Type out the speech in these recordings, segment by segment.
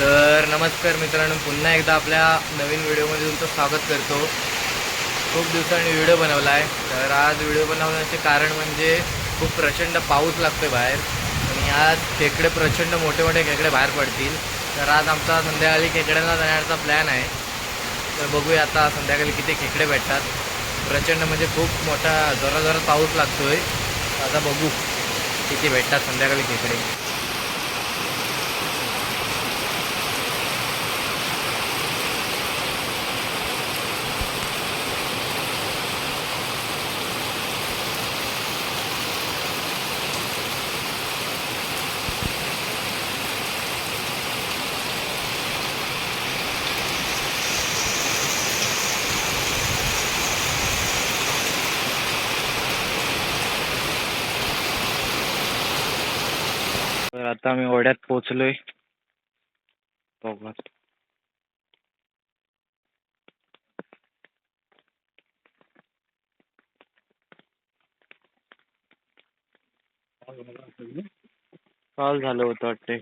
तर नमस्कार मित्रांनो पुन्हा एकदा आपल्या नवीन व्हिडिओमध्ये तुमचं स्वागत करतो. खूप दिवसांनी व्हिडिओ बनवला आहे तर आज व्हिडिओ बनवण्याचे कारण म्हणजे खूप प्रचंड पाऊस लागतो बाहेर. आणि आज खेकडे प्रचंड मोठे मोठे खेकडे बाहेर पडतील. तर आज आमचा संध्याकाळी खेकड्यांना जाण्याचा प्लॅन आहे. तर बघूया आता संध्याकाळी किती खेकडे भेटतात. प्रचंड म्हणजे खूप मोठा जोराजोरात पाऊस पाऊस लागतोय. आता बघू किती भेटतात संध्याकाळी खेकडे. आता आम्ही ओढ्यात पोचलोय बघा काल झालं होतं वाटते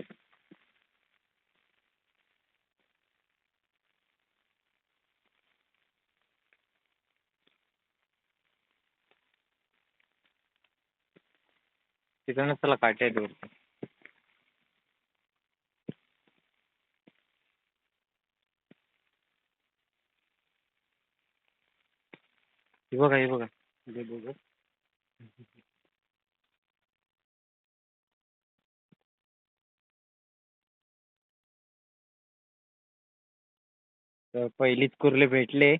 तिथं नसला काटे आहेत वरती. हे बघा हे बघा. हे बघा. तर पहिलीच कुर्ले भेटले.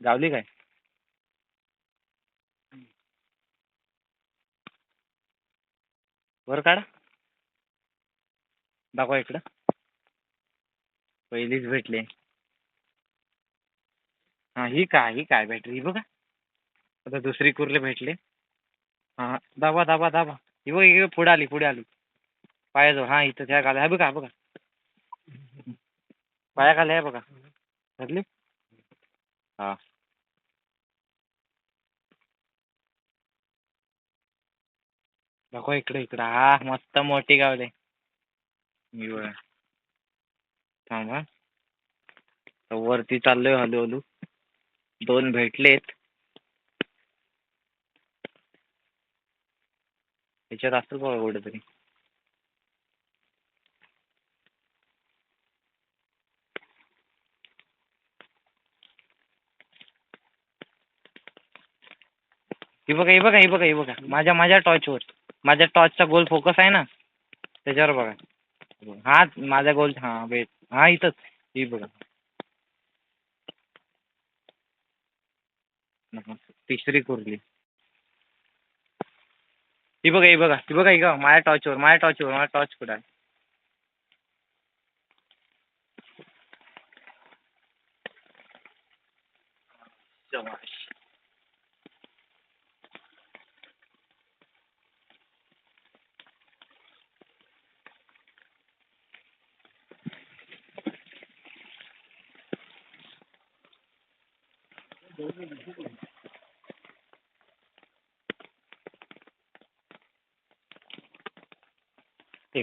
गावली काय? वर काढा. दाखवा इकडं. पहिलीच भेटले. हा ही काय ही काय बॅटरी ही बघा. आता दुसरी कुर्ले भेटले. हा दाबा दाबा दाबा. ही बघ ही पुढे आली पुढे आली. पायाजवळ. हा इथं त्या खाली. हा बघा हा बघा. पायाखाली आहे बघा. धरली? हा. दाखवा इकडे इकडं. हा मस्त मोठी गावले. ही थांबा वरती चाललोय हळूहळू. दोन भेटलेत. त्याच्यात असेल बघा कुठेतरी? हे बघा हे बघा ही बघा हे बघा. माझ्या माझ्या टॉर्चवर माझ्या टॉर्चचा गोल फोकस आहे ना? त्याच्यावर बघा. हा माझा गोल हा भेट. हा इथंच. ही बघा. तिसरी कुर्ली. ही बघा ही बघा. ही बघा ही बघा. माझ्या टॉचवर माझ्या टॉचवर माझा टॉच कुठं आहे? शबाश.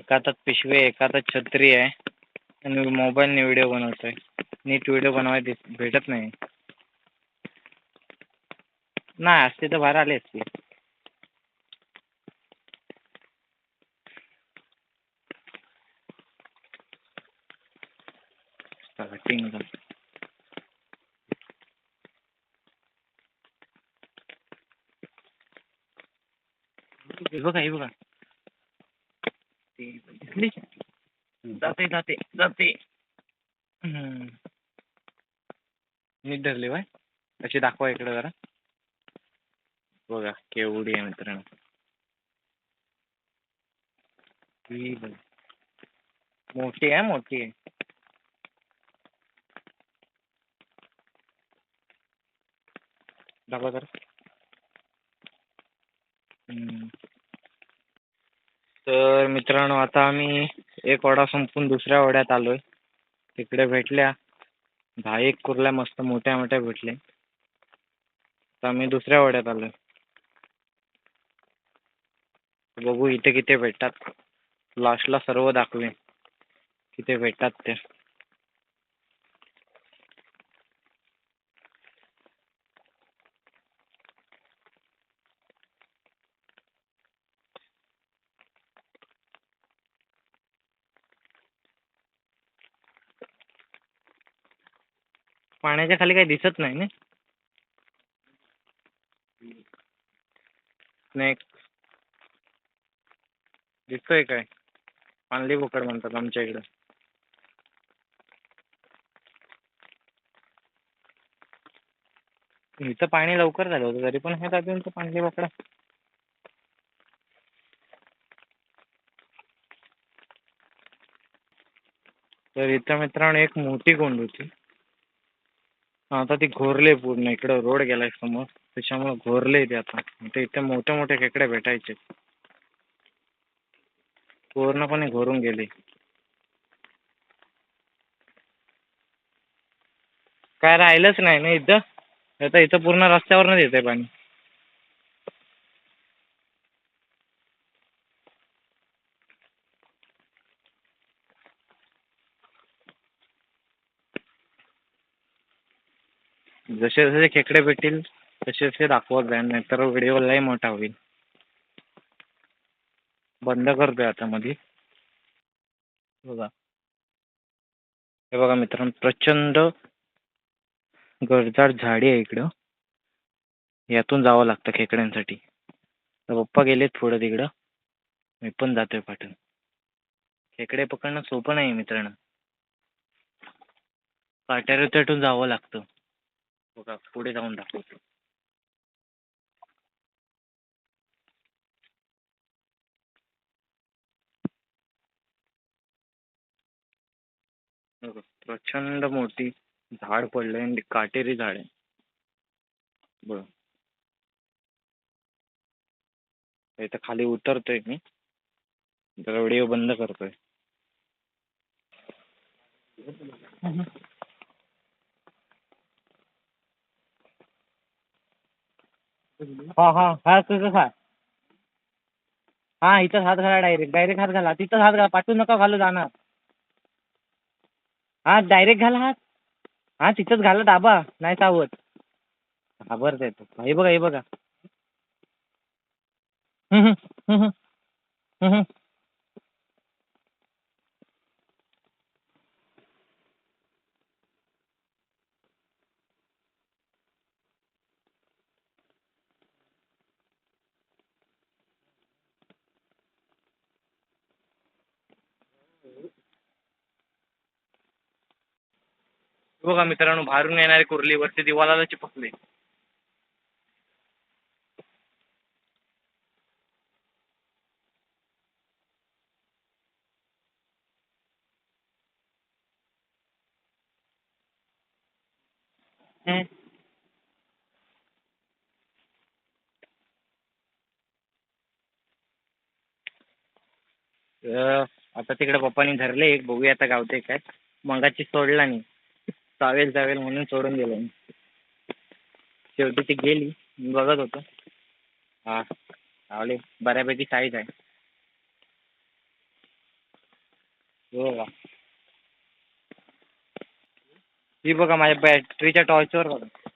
एका हातात पिशवी आहे एका हातात छत्री आहे आणि मोबाईलने व्हिडिओ बनवतोय. नीट व्हिडिओ बनवायला दिस भेटत नाही. नाही असते तर बाहेर आले असते हे बघा हे बघा. ती दिसली जाते जाते जाते. नीट धरली बाय अशी दाखवा इकडे जरा बघा केवढी आहे मित्रांनो. मोठी आहे मोठी आहे दाखवा जरा हम्म. तर मित्रांनो आता आम्ही एक वडा संपून दुसऱ्या ओढ्यात आलोय. तिकडे भेटल्या. दहा एक कुर्ल्या मस्त मोठ्या मोठ्या भेटल्या. तर आम्ही दुसऱ्या ओढ्यात आलोय. बघू इथे किती भेटतात. लास्टला सर्व दाखवे किती भेटतात ते. पाण्याच्या खाली काही दिसत नाही ना. स्नेक दिसतोय काय? पांडली बोकड म्हणतात आमच्या इकडं. इथं पाणी लवकर झालं होतं तरी पण हे अजून तर पांडली बोकडा. तर इथं मित्रांनो एक मोठी कोंड होती. आता ती घोरले पूर्ण इकडं रोड गेलाय समोर. त्याच्यामुळे घोरले ते आता. ते इथे मोठे मोठे खेकडे भेटायचे. पूर्णपणे घोरून गेले. काय राहिलंच नाही ना इथं? आता इथं पूर्ण रस्त्यावरच येतंय पाणी. जसे जसे खेकडे भेटतील तसे तसे दाखवत जाईल नाहीतर व्हिडिओ लय मोठा होईल. बंद करतोय आता मध्ये बघा. हे बघा मित्रांनो प्रचंड गडजाड झाडी आहे इकडं. यातून जावं लागतं खेकड्यांसाठी. तर पप्पा गेलेत पुढं तिकडं. मी पण जातोय पाठवून खेकडे पकडणं सोपं नाही मित्रांनो. काट्यारेत्यातून जावं लागतं. बघा पुढे जाऊन दाखवतो. प्रचंड मोठी झाड पडलंय आणि काटेरी झाड आहे. बघ. इथं खाली उतरतोय मी. जरा व्हिडिओ बंद करतोय. हा हा हा तुझं खा हा इथंच हात घाला डायरेक्ट डायरेक्ट हात घाला. तिथंच हात घाला. पाठवू नका घालू जाणार. हा डायरेक्ट घाला हात. हा तिथंच घाला दाबा. नाही सावत घाबरत आहे हे बघा हे बघा. बघा मित्रांनो बाहेरून येणारे कुर्ली वरती दिवालाला चिपकले हम्म. आता तिकडे पप्पानी धरले एक बघूया आता गावते काय. मंगाची सोडला नाही. चावेल चावेल म्हणून सोडून दिलं मी. शेवटी ती गेली मी बघत होतो. हा चावले बऱ्यापैकी साईज आहे. हो का? ही बघा माझ्या बॅटरीच्या टॉर्चवर बघा.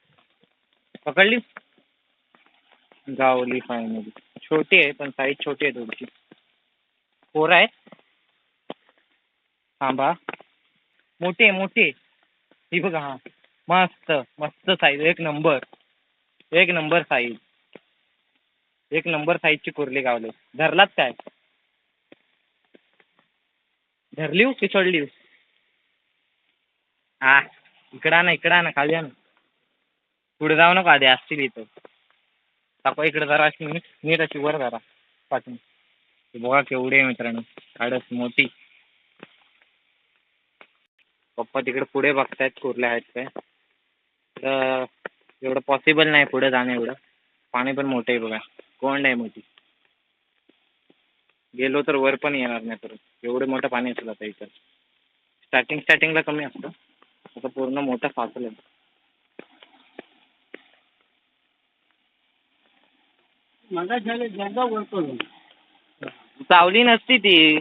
पकडली? गावली फायनली छोटी आहे पण साईज छोटी आहे थोडीशी. पोरं आहे थांबा. मोठी आहे मोठी आहे. ही बघा हा. मस्त मस्त साईज एक नंबर एक नंबर साईज एक नंबर साईजची कुर्ली गावले. धरलात काय? धरली हो, की सोडली हा. हो. इकडा ना इकडा ना खाली ना पुढे जाऊ नको आधी असतील इथं. टाका इकडे जरा अशी नीट नीट अशी वर जरा पाठवून. बघा केवढे मित्रांनो. काढस मोठी. पप्पा तिकडे पुढे बघतायत कुर्ल्या आहेत काय तर एवढं पॉसिबल नाही पुढे जाणं एवढं. पाणी पण मोठं आहे बघा. कोंड आहे मोठी. गेलो तर वर पण येणार नाही परत. एवढं मोठं पाणी असेल आता इथं. स्टार्टिंग स्टार्टिंगला कमी असतं. आता पूर्ण मोठं फासलं करून चावली नसती ती.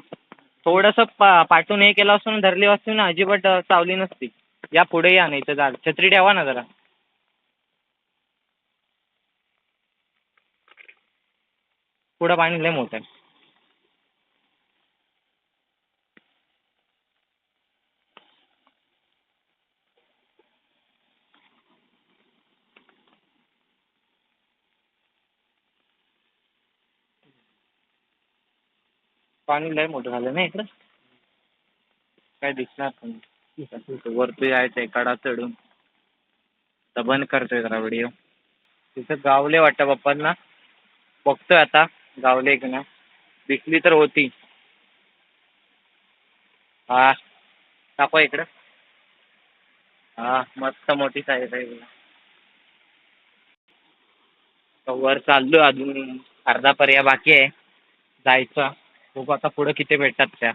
थोडंसं पा पाठून हे केलं असून ना धरली असती ना अजिबात चावली नसती. या पुढे या नाही तर जा छत्री ठेवा ना जरा. पुढं पाणी लय मोठं आहे. पाणी लय मोठं झालं ना इकडं? काय दिसणार पण वरती यायचं आहे कडा चढून. तर बंद करतोय जरा व्हिडिओ तिथं गावले वाटतं पप्पांना बघतोय आता गावले की नाही. दिसली तर होती. हा टाकू इकडं. हा मस्त मोठी साईज आहे बघा. वर चाललो अजून. अर्धा पर्याय बाकी आहे. जायचा. बघू आता पुढं किती भेटतात त्या.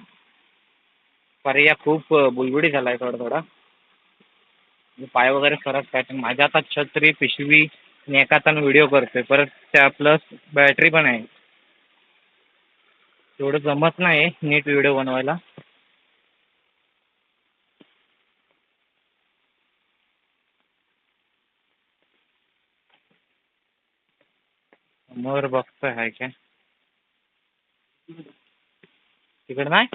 पर्याय खूप बुलबुडी झाला आहे थोडा थोडा म्हणजे पाय वगैरे फरक काय माझ्या आता छत्री पिशवी मी एका हातानं व्हिडिओ करतोय. परत त्या प्लस बॅटरी पण आहे. तेवढं जमत नाही नीट व्हिडिओ बनवायला. समोर बघतोय हाय काय. तिकडं नाही?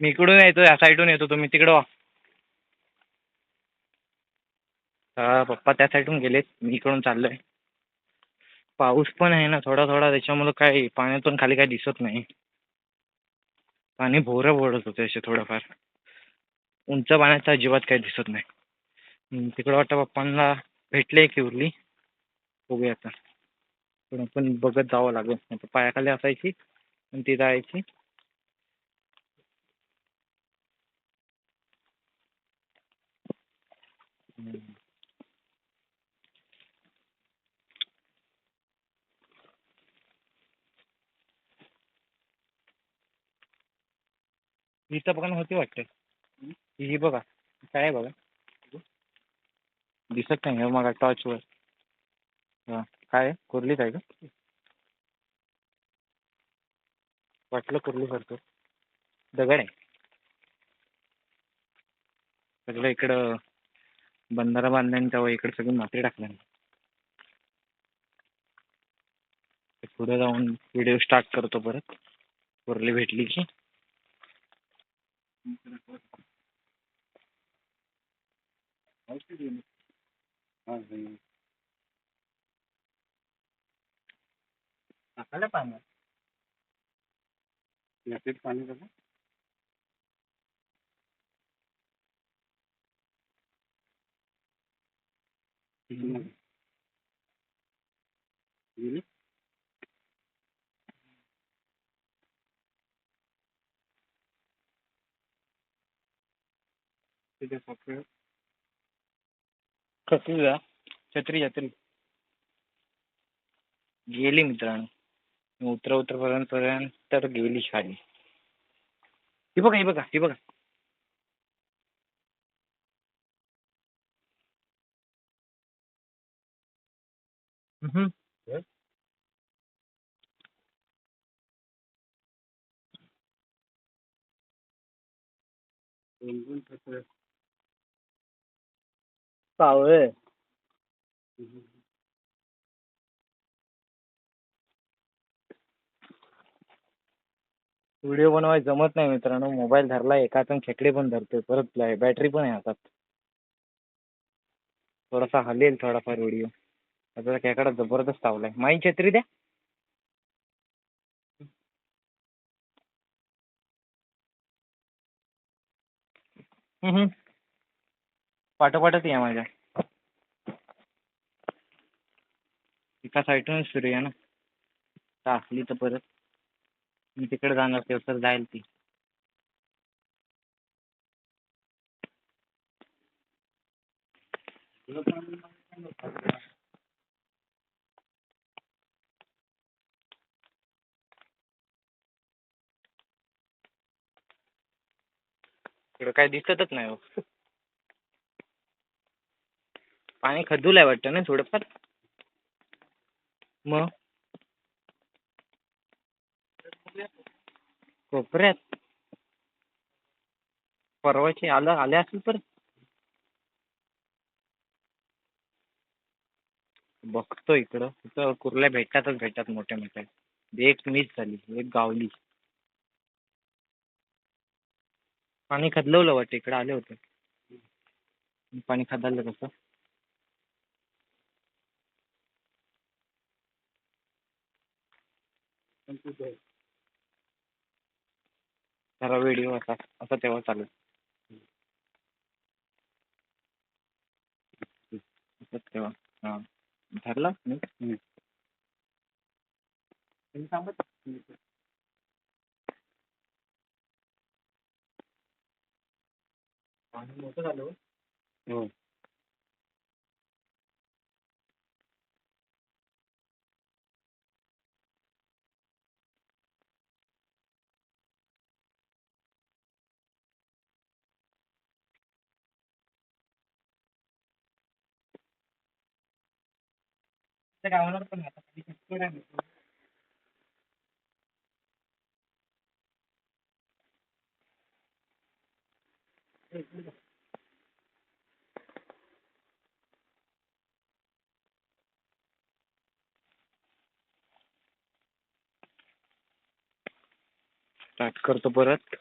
मी इकडून येतो या साईडून येतो तुम्ही तिकडं वा. हा पप्पा त्या साईडून गेलेत मी इकडून चाललोय. पाऊस पण आहे ना थोडा थोडा त्याच्यामुळं काय पाण्यातून खाली काय दिसत नाही. पाणी भोरं भोरत होते असे थोडंफार. उंच पाण्याचं अजिबात काही दिसत नाही. तिकडं वाटतं पप्पांना भेटले की उरली. बघूया आता. पण आपण बघत जावं लागेल. नाही तर पायाखाली असायची आणि ती जायची. इथं बघा ना होती वाटते. ही ही बघा. काय आहे बघा. दिसत नाही मग टॉर्चवर हां. काय? आहे कुर्लीच आहे का? वाटलं कुर्ली भरतो दगड आहे. सगळं इकडं बंधारा बांधल्याने तेव्हा इकडे सगळी माती टाकल्याने. ते पुढे जाऊन व्हिडिओ स्टार्ट करतो परत. कुर्ली भेटली की. टाकायला पाण्यात पाणी बघा छत्री द्या छत्री छत्री गेली मित्रांनो उतर उतरपर्यंत पर्यंत तर गेली खाली ही बघा ही बघा ही बघा हम्म. व्हिडिओ बनवाय जमत नाही मित्रांनो. मोबाईल धरला एका हाताने खेकडे पण धरतोय परत बॅटरी पण आहे हातात. थोडासा हलेल थोडाफार व्हिडिओ. आता खेकडा जबरदस्त तावलाय माई छत्री द्या. पाठोपाठच या माझ्या. एका साईडूनच फिरूया ना. तर असली तर परत. मी तिकडे जाणार तेव्हा तर जाईल ती. इकडं काय दिसतच नाही हो. पाणी खदूल आहे वाटतं ना थोडंफार. मग? कोपऱ्यात. परवाचे आलं आले असेल तर बघतो इकडं. तिथं कुर्ल्या भेटतातच भेटतात मोठ्या मोठ्या. एक मिस झाली एक गावली. पाणी खदलवलं वाटतं इकडं आले होते. पाणी खदललं कसं? जरा व्हिडिओ असा असा तेव्हा चालेल तेव्हा हां. धरला? हम्म. तुम्ही सांगत पाणी मोठं झालं हो. हो. हो त्या गावाला पण आता खाली किती आहे माहिती आहे? स्टार्ट करतो परत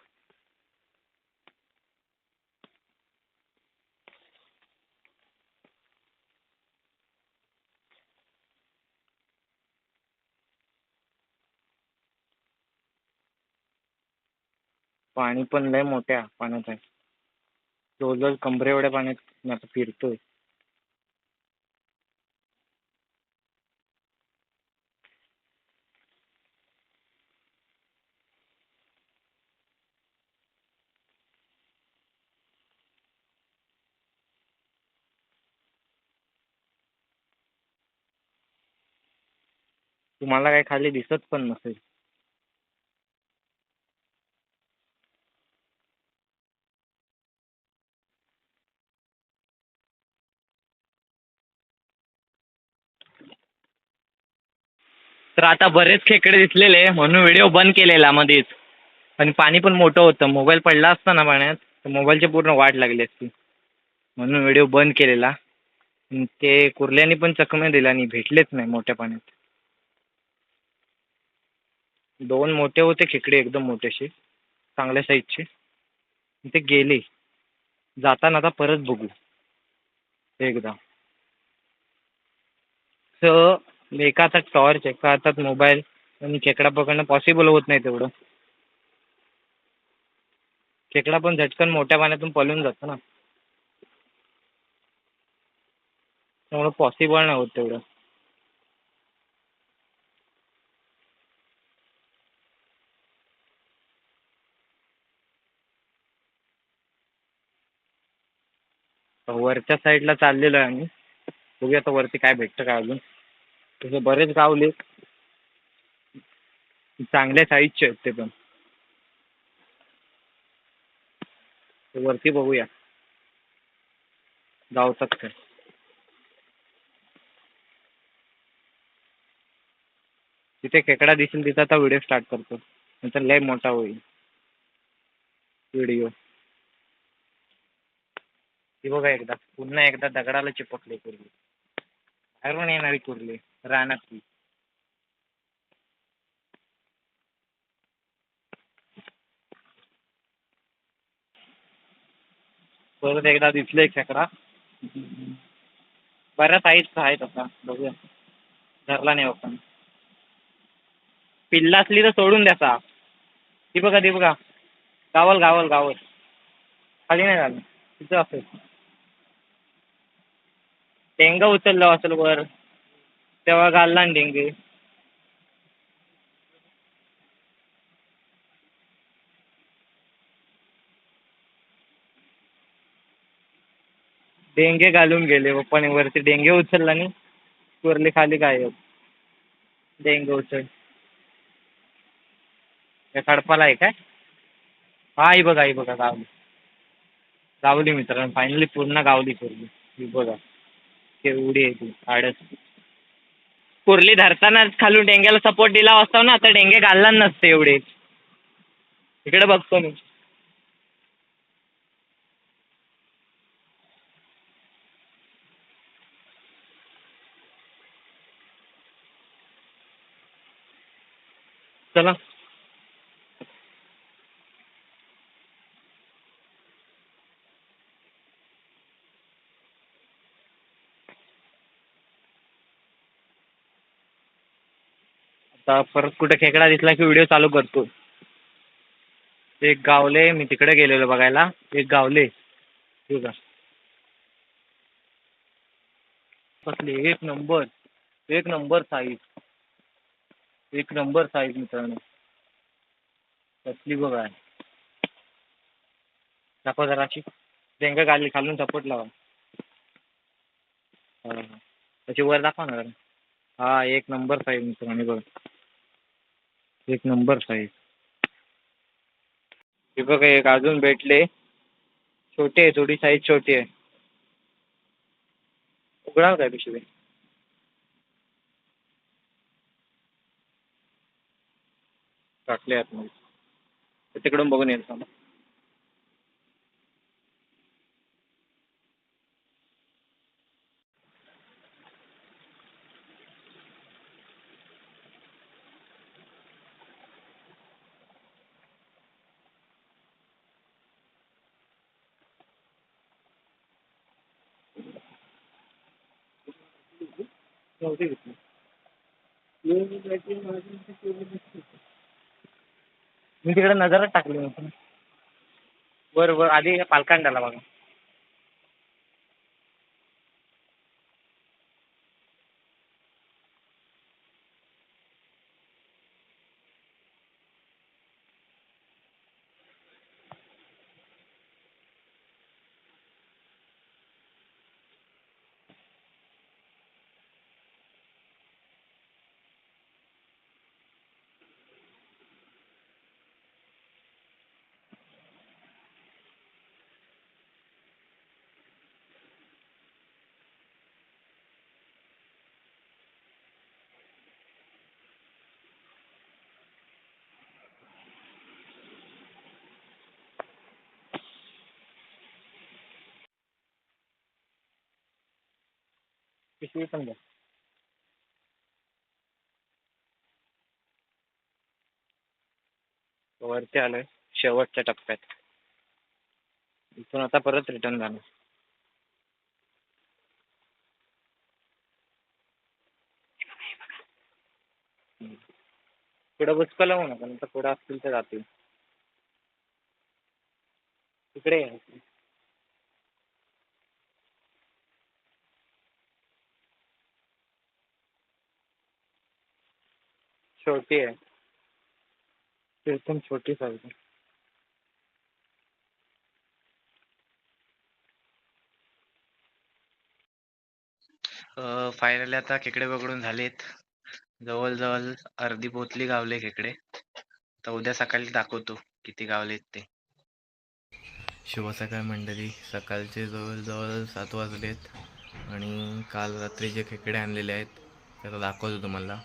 पाणी पण लय मोठ्या पाण्यात आहे. जवळजवळ कमरे एवढ्या पाण्यात मी आता फिरतोय. तुम्हाला काय खाली दिसत पण नसेल. तर आता बरेच खेकडे दिसलेले म्हणून व्हिडिओ बंद केलेला मध्येच आणि पाणी पण मोठं होतं मोबाईल पडला असता ना पाण्यात तर मोबाईलची पूर्ण वाट लागली असती. म्हणून व्हिडिओ बंद केलेला. ते कुर्ल्यानी पण चकमे दिला आणि भेटलेच नाही मोठ्या पाण्यात. दोन मोठे होते खेकडे एकदम मोठेसे. चांगल्या साईजचे ते गेले. जाताना आता परत बघू. एकदा. तर एका हातात टॉर्च एका हातात मोबाईल आणि खेकडा पकडणं पॉसिबल होत नाही तेवढं. खेकडा पण झटकन मोठ्या पाण्यातून पळून जातो ना. त्यामुळं पॉसिबल नाही होत तेवढं. वरच्या साईडला चाललेलो आहे आम्ही. बघूया आता वरती काय भेटतं का अजून. तसे बरेच गावले चांगल्या साईजचे आहेत ते पण. वरती बघूया. गावतात काय तिथे खेकडा दिसेल तिथं आता व्हिडिओ स्टार्ट करतो. नंतर लय मोठा होईल. व्हिडिओ. ती बघा एकदा. पुन्हा एकदा दगडाला चिपकले कुर्ली. बाहेरून येणारी कुर्ली. रानातली. परत एकदा दिसले खेकडा. बऱ्याच साईजचा आहेत तसा बघूया. धरला नाही आपण. पिल्ला असली तर सोडून द्याचा ती बघा ती बघा गावल गावल गावल. खाली नाही झालं. तिथं असेल. डेंगा उचलला असेल वर. तेव्हा घालला ना डेंगे. डेंगे घालून गेले पप्पाने वरती डेंगे उचलला आणि कोरले खाली काय डेंगे उचल. त्या खडपाला आहे काय? हा ही बघा आई बघा गावली. गावली मित्रांनो फायनली पूर्ण गावली पूर्ण ही बघा. केवढी आहे ती आडस. कुर्ली धरतानाच खालून डेंग्याला सपोर्ट दिला असतो ना तर डेंगे घालणार नसते एवढे. इकडे बघतो मी चला. आता परत कुठे खेकडा दिसला की व्हिडिओ चालू करतो. एक गावले मी तिकडे गेलेलो बघायला. एक गावले. ठीक आहे कसली एक नंबर. एक नंबर साईज एक नंबर साईज मित्रांनो. कसली बघा. दाखवा जराशी. डेंगा गाली खालून सपोर्ट लावा. त्याची वर दाखवा ना हा एक नंबर साईज मित्रांनो बघा. एक नंबर साईज हे बघा एक अजून भेटले. छोटे आहे थोडी साईज छोटी आहे. उघडाल काय पिशवी टाकले आतमध्ये. तिकडून बघून येईल थांबा. नव्हते घेतले. मी तिकडे नजरच टाकली नव्हती. बरं वर आधी पालकांडाला बघा. पिशवी पण द्या वरती आलोय शेवटच्या टप्प्यात. इथून आता परत रिटर्न जाणार. पुढं बुचकं लावू नका नंतर पुढं असतील तर जातील इकडे या. छोटी आहे. एकदम छोटी आहे फायनली आता खेकडे पकडून झालेत. जवळजवळ अर्धी पोतली गावले खेकडे. तर उद्या सकाळी दाखवतो किती गावलेत ते. शुभ सकाळ मंडळी. सकाळचे जवळजवळ सात वाजलेत. आणि काल रात्री जे खेकडे आणलेले आहेत ते आता दाखवतो तुम्हाला.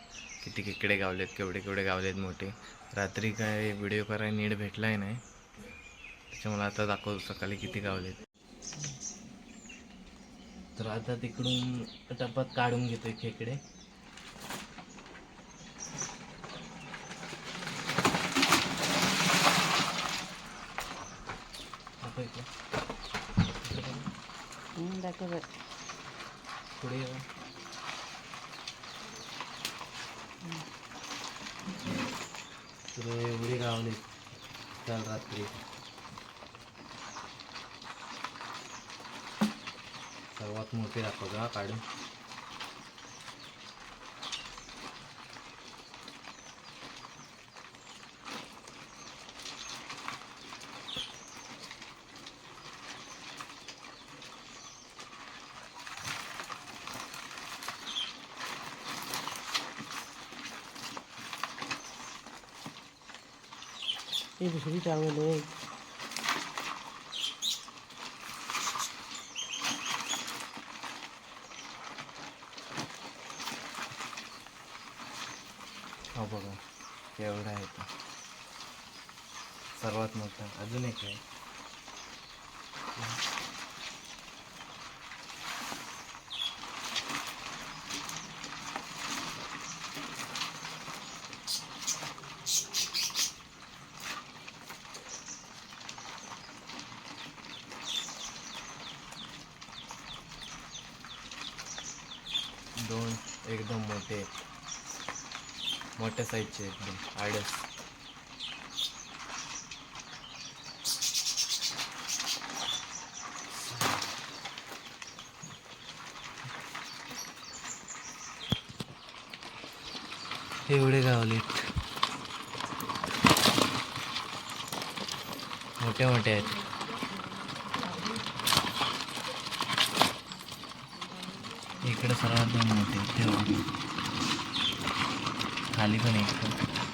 किती खेकडे गावलेत केवढे केवढे गावलेत मोठे. रात्री काय व्हिडिओ करायला नीट भेटलाय नाही. त्याच्यामुळे आता दाखवतो सकाळी किती गावलेत. तर आता तिकडून टपात काढून घेतोय खेकडे. पुढे ये बघ. गावले एवढी गावली काल रात्री सर्वात मोठी दाखवतो हा काढून ये दुसरी चावल आहे. हा बघा एवढा आहे तो. सर्वात मोठा अजून एक आहे. दोन एकदम मोठे मोठ्या साईजचे एकदम आडस. एवढे गावलेत मोठे मोठे आहेत इकडे सर्वात दोन मोठे आहेत, खाली पण एक.